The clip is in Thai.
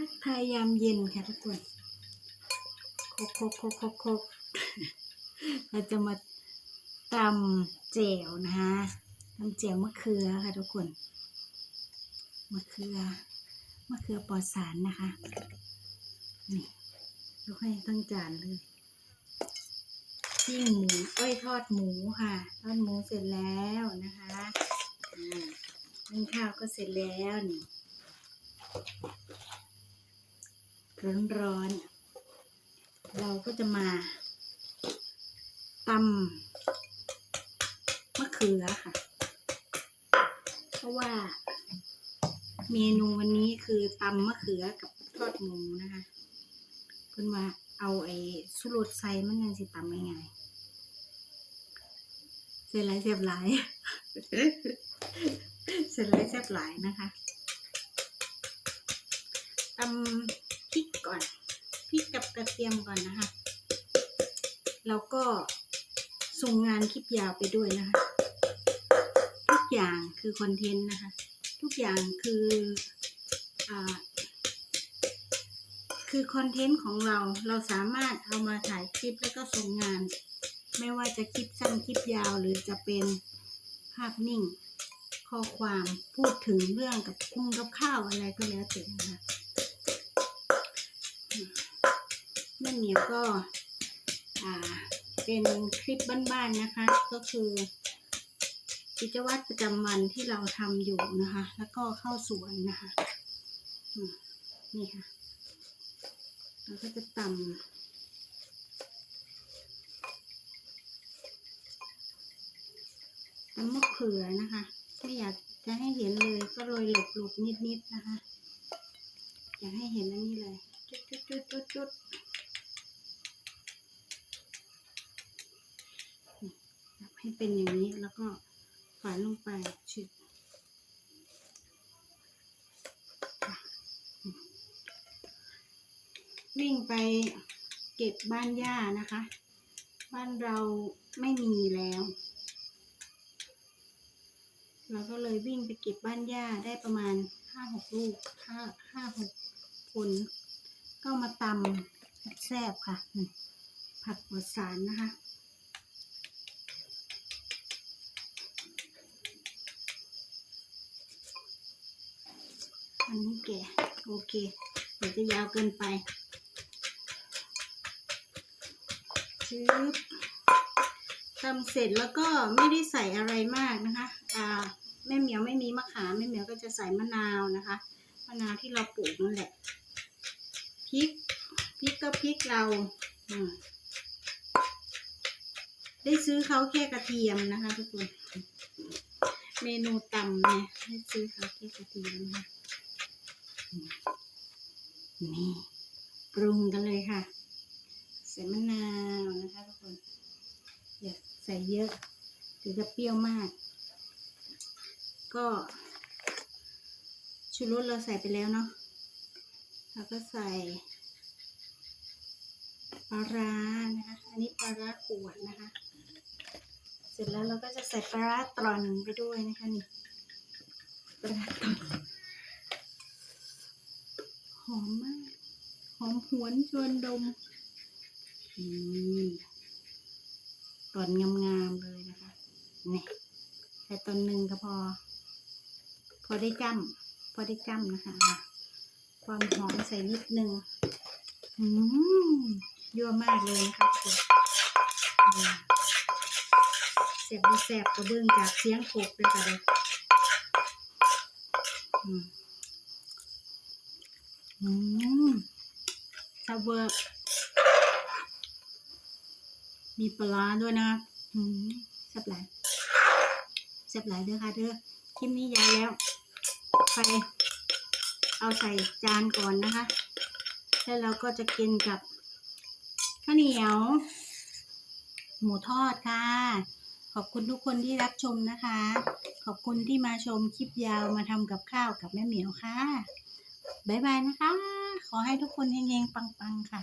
ทักทายยามเย็นค่ะทุกคนโคกโคกโคกโคกโคกเราจะมาตำแจ่วนะคะตำแจ่วมะเขือค่ะทุกคน มะเขือ มะเขือปลอดสารนะคะ นี่ยกให้ทั้งจานเลยปิ้งหมูเอ้ยทอดหมูค่ะ ทอดหมูเสร็จแล้วนะคะอ่านึ่งข้าวก็เสร็จแล้วนี่ ร้อนๆ เราก็จะมาตำมะเขือค่ะ เพราะว่าเมนูวันนี้คือตำมะเขือกับทอดหมูนะคะเพิ่นว่าเอาไอ้สุรสใส่มันยังสิตำง่ายๆเสร็จหลายเสียบหลายเสร็จหลายเสียบหลายนะคะตำ พริกก่อนพริกกับกระเทียมก่อนนะคะ แล้วก็ส่งงานคลิปยาวไปด้วยนะคะ ทุกอย่างคือคอนเทนต์นะคะ ทุกอย่างคืออคือคอนเทนต์ของเราเราสามารถเอามาถ่ายคลิปแล้วก็ส่งงาน ไม่ว่าจะคลิปสั้นคลิปยาวหรือจะเป็นภาพนิ่ง ข้อความพูดถึงเรื่องกับคุ้งกับข้าวอะไรก็แล้วแต่นะคะ แม่เหมียวก็เป็นคลิปบ้านๆนะคะ ก็คือกิจวัตรประจำวันที่เราทำอยู่นะคะ แล้วก็เข้าสวนนะคะนี่ค่ะเราก็จะตำตำมะเขือนะคะ ไม่อยากจะให้เห็นเลยก็โรยหลบๆนิดๆนะคะ อยากให้เห็นอันนี้เลย จุดจุดจุดจุดจุดให้เป็นอย่างนี้แล้วก็ฝานลงไปชิดวิ่งไปเก็บบ้านย่านะคะ บ้านเราไม่มีแล้ว เราก็เลยวิ่งไปเก็บบ้านย่าได้ประมาณห้าหกลูกห้าห้าหกคน ก็มาตำแซ่บค่ะ ผักบดสารนะคะอันนี้แก่โอเค เดี๋ยวจะยาวเกินไปชื้อทำเสร็จแล้วก็ไม่ได้ใส่อะไรมากนะคะ อ่าแม่เหมียวไม่มีมะขามแม่เหมียวก็จะใส่มะนาวนะคะ มะนาวที่เราปลูกนั่นแหละ พริกพริกก็พริกเราได้ซื้อเขาแค่กระเทียมนะคะ ทุกคน เมนูตำเนี่ยได้ซื้อเขาแค่กระเทียมนะนี่ปรุงกันเลยค่ะ ใส่มะนาวนะคะทุกคนอย่าใส่เยอะเดี๋ยวจะเปรี้ยวมาก ก็ชูรสเราใส่ไปแล้วเนาะ แล้วก็ใส่ปลาร้านะคะ อันนี้ปลาร้าขวดนะคะ เสร็จแล้วเราก็จะใส่ปลาร้าตรอนไปด้วยนะคะนี่ปลาร้าตรอนหอมมาก หอมหวนชวนดมนี่ตอนงามๆเลยนะคะ นี่ใส่ตอนหนึ่งก็พอ พอได้จ้ำพอได้จ้ำนะคะ ความหอมใส่นิดนึงอืมยั่วมากเลยนะคะทุกคนอืมแสบดีแสบกระเบื้องจากเสียงโขกเลยค่ะเลยอืมอืมซาเวอร์มีปลาร้าด้วยนะอืมแซ่บหลายแซ่บหลายเด้อค่ะเด้อคลิปนี้ยาวแล้ว ไป เอาใส่จานก่อนนะคะ แล้วเราก็จะกินกับข้าวเหนียว หมูทอดค่ะ ขอบคุณทุกคนที่รับชมนะคะ ขอบคุณที่มาชมคลิปยาวมาทำกับข้าวกับแม่เหมียวค่ะ บ๊ายบายนะคะ ขอให้ทุกคนเฮงๆปังๆค่ะ